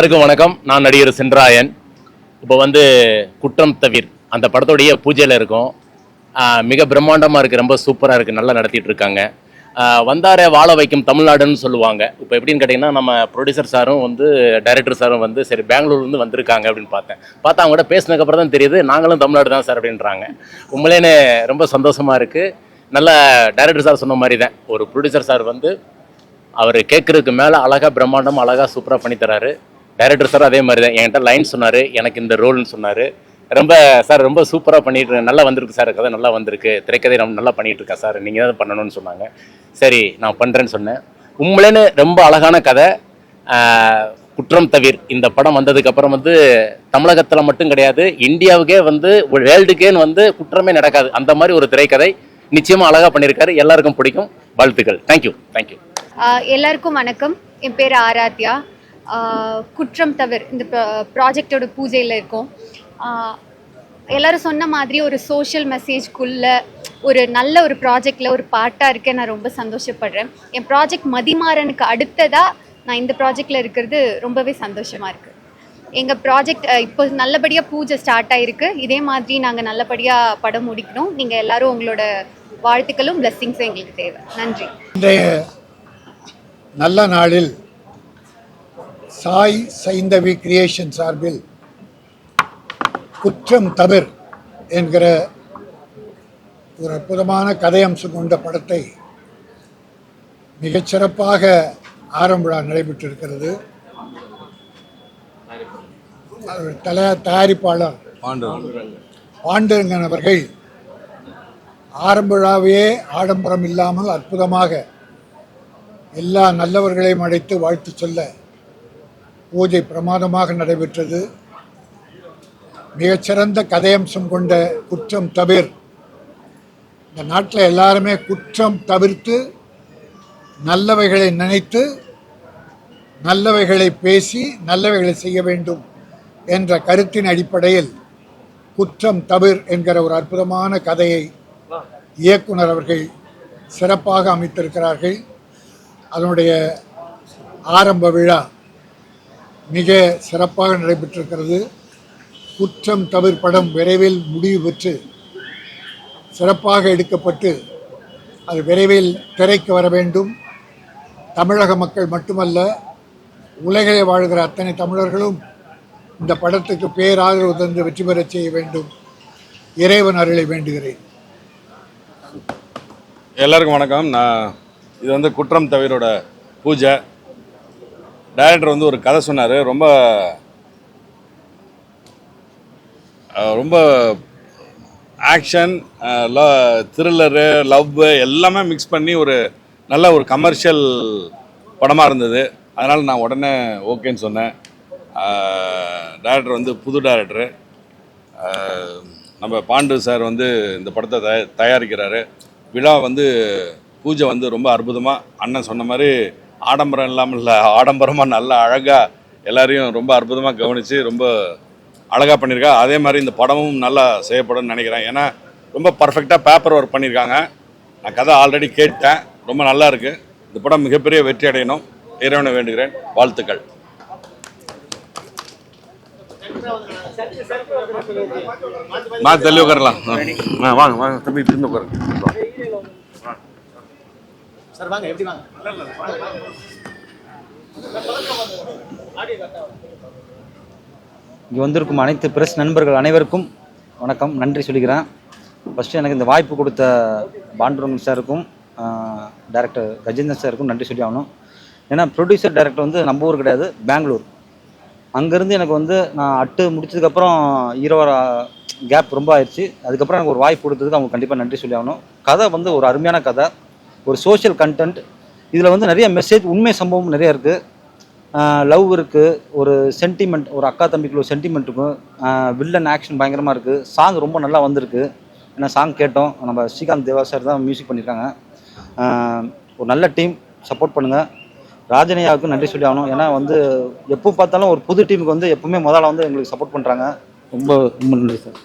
எல்லாருக்கும் வணக்கம். நான் நடிகர் சென்றாயன். இப்போ வந்து குற்றம் தவிர் அந்த படத்தோடைய பூஜையில் இருக்கும். மிக பிரம்மாண்டமாக இருக்குது ரொம்ப சூப்பராக இருக்குது நல்லா நடத்திட்டு இருக்காங்க. வந்தார வாழ வைக்கும் தமிழ்நாடுன்னு சொல்லுவாங்க. இப்போ எப்படின்னு கேட்டிங்கன்னா நம்ம ப்ரொடியூசர் சாரும் வந்து டைரக்டர் சாரும் வந்து சரி பெங்களூர்லேருந்து வந்திருக்காங்க அப்படின்னு பார்த்தேன். பார்த்தா அவங்க கூட பேசினதுக்கப்புறம் தான் தெரியுது நாங்களும் தமிழ்நாடு தான் சார் அப்படின்றாங்க. உண்மையிலேன்னு ரொம்ப சந்தோஷமாக இருக்குது நல்ல டைரக்டர் சார் சொன்ன மாதிரி தான். ஒரு ப்ரொடியூசர் சார் வந்து அவர் கேட்குறதுக்கு மேலே அழகாக பிரம்மாண்டம் அழகாக சூப்பராக பண்ணித்தராரு டைரக்டர் சார் அதே மாதிரி தான் என்கிட்ட லைன் சொன்னார் எனக்கு இந்த ரோல்னு சொன்னார். ரொம்ப சார் ரொம்ப சூப்பராக பண்ணிட்டு நல்லா வந்திருக்கு சார் கதை நல்லா வந்திருக்கு. திரைக்கதை ரொம்ப நல்லா பண்ணிட்டு இருக்கா சார் நீங்கள் தான் பண்ணணும்னு சொன்னாங்க. சரி நான் பண்ணுறேன்னு சொன்னேன். உண்மையிலேன்னு ரொம்ப அழகான கதை. குற்றம் தவிர். இந்த படம் வந்ததுக்கப்புறம் வந்து தமிழகத்தில் மட்டும் கிடையாது இந்தியாவுக்கே வந்து வேர்ல்டுக்கேன்னு வந்து குற்றமே நடக்காது. அந்த மாதிரி ஒரு திரைக்கதை நிச்சயமாக அழகாக பண்ணியிருக்காரு. எல்லாருக்கும் பிடிக்கும். வாழ்த்துக்கள். தேங்க்யூ தேங்க்யூ எல்லாருக்கும் வணக்கம். என் பேர் ஆராத்யா. குற்றம் தவிர இந்த ப்ராஜெக்டோட பூஜையில் இருக்கும். எல்லாரும் சொன்ன மாதிரி ஒரு சோஷியல் மெசேஜ்குள்ள ஒரு நல்ல ஒரு ப்ராஜெக்டில் ஒரு பார்ட்டாக இருக்க நான் ரொம்ப சந்தோஷப்படுறேன். என் ப்ராஜெக்ட் மதிமாறனுக்கு அடுத்ததாக நான் இந்த ப்ராஜெக்டில் இருக்கிறது ரொம்பவே சந்தோஷமாக இருக்குது எங்கள் ப்ராஜெக்ட் இப்போ நல்லபடியாக பூஜை ஸ்டார்ட் ஆகிருக்கு இதே மாதிரி நாங்கள் நல்லபடியாக படம் முடிக்கணும். நீங்கள் எல்லாரும் உங்களோட வாழ்த்துக்களும் பிளெஸ்ஸிங்ஸும் எங்களுக்கு தேவை. நன்றி. இன்றைய நல்ல நாளில் சாய் சைந்தவி கிரியேஷன் சார்பில் குற்றம் தவிர் என்கிற ஒரு அற்புதமான கதையம்சம் கொண்ட படத்தை மிகச்சிறப்பாக ஆரம்ப விழா நடைபெற்றிருக்கிறது. தல தயாரிப்பாளர் பாண்டுரங்கன். அவர்கள் ஆரம்ப விழாவையே ஆடம்பரம் இல்லாமல் அற்புதமாக எல்லா நல்லவர்களையும் அழைத்து வாழ்த்து சொல்ல பூஜை பிரமாதமாக நடைபெற்றது. மிகச்சிறந்த கதையம்சம் கொண்ட குற்றம் தவிர். இந்த நாட்டில் எல்லாருமே குற்றம் தவிர்த்து நல்லவைகளை நினைத்து நல்லவைகளை பேசி நல்லவைகளை செய்ய வேண்டும் என்ற கருத்தின் அடிப்படையில் குற்றம் தவிர் என்கிற ஒரு அற்புதமான கதையை இயக்குனர் அவர்கள் சிறப்பாக அமைத்திருக்கிறார்கள். அதனுடைய ஆரம்ப விழா மிக சிறப்பாக நடைபெற்றிருக்கிறது. குற்றம் தவிர் படம் விரைவில் முடிவு பெற்று சிறப்பாக எடுக்கப்பட்டு அது விரைவில் திரைக்கு வர வேண்டும். தமிழக மக்கள் மட்டுமல்ல உலகிலே வாழ்கிற அத்தனை தமிழர்களும் இந்த படத்துக்கு பேராதரவு தந்து வெற்றி பெறச் செய்ய வேண்டும். இறைவன் அருளை வேண்டுகிறேன். எல்லாருக்கும் வணக்கம். நான் இது வந்து குற்றம் தவிரோட பூஜை. டைரக்டர் வந்து ஒரு கதை சொன்னார். ரொம்ப ரொம்ப ஆக்ஷன் த்ரில்லரு லவ் எல்லாமே மிக்ஸ் பண்ணி ஒரு நல்ல ஒரு கமர்ஷியல் படமாக இருந்தது. அதனால் நான் உடனே ஓகேன்னு சொன்னேன். டேரக்டர் வந்து புது டேரக்டரு. நம்ம பாண்டு சார் வந்து இந்த படத்தை தய தயாரிக்கிறாரு. விழா வந்து பூஜை வந்து ரொம்ப அற்புதமாக அண்ணன் சொன்ன மாதிரி ஆடம்பரம் இல்லாமல் இல்லை ஆடம்பரமாக நல்லா அழகாக எல்லாரையும் ரொம்ப அற்புதமாக கவனித்து ரொம்ப அழகாக பண்ணியிருக்கா. அதே மாதிரி இந்த படமும் நல்லா செய்யப்படும்னு நினைக்கிறேன். ஏன்னா ரொம்ப பர்ஃபெக்டாக பேப்பர் ஒர்க் பண்ணியிருக்காங்க. நான் கதை ஆல்ரெடி கேட்டேன். ரொம்ப நல்லா இருக்குது இந்த படம் மிகப்பெரிய வெற்றி அடையணும். இறைவனை வேண்டுகிறேன். வாழ்த்துக்கள். மா தள்ளி உட்காரலாம். வாங்க வாங்க. தம்பி திரும்பி உட்காருங்க. இங்கே வந்திருக்கும் அனைத்து பிரஸ் நண்பர்கள் அனைவருக்கும் வணக்கம் நன்றி சொல்லிக்கிறேன். ஃபஸ்ட்டு எனக்கு இந்த வாய்ப்பு கொடுத்த பாண்டுரங்கன் சாருக்கும் டேரக்டர் கஜேந்திரன் சாருக்கும் நன்றி சொல்லி ஆகணும். ஏன்னா ப்ரொடியூசர் டேரக்டர் வந்து நம்ம ஊர் கிடையாது பெங்களூர். அங்கேருந்து எனக்கு வந்து நான் அட்டு முடிச்சதுக்கப்புறம் ஈரோட கேப் ரொம்ப ஆயிடுச்சு அதுக்கப்புறம் எனக்கு ஒரு வாய்ப்பு கொடுத்ததுக்கு அவங்க கண்டிப்பாக நன்றி சொல்லி ஆகணும். கதை வந்து ஒரு அருமையான கதை. ஒரு சோஷியல் கண்டென்ட் இதில் வந்து நிறைய மெசேஜ் உண்மை சம்பவம் நிறைய இருக்குது லவ் இருக்குது ஒரு சென்டிமெண்ட் ஒரு அக்கா தம்பிக்குள்ள ஒரு சென்டிமெண்ட் இருக்கும் வில்லன் ஆக்ஷன் பயங்கரமாக இருக்குது சாங் ரொம்ப நல்லா வந்திருக்கு. ஏன்னா சாங் கேட்டோம். நம்ம ஸ்ரீகாந்த் தேவா சார் தான் மியூசிக் பண்ணியிருக்காங்க ஒரு நல்ல டீம் சப்போர்ட் பண்ணுங்கள் ராஜனையாவுக்கு நன்றி சொல்லி ஆகணும். ஏன்னா வந்து எப்போ பார்த்தாலும் ஒரு புது டீமுக்கு வந்து எப்பவுமே முதல்ல வந்து எங்களுக்கு சப்போர்ட் பண்ணுறாங்க ரொம்ப ரொம்ப நன்றி சார்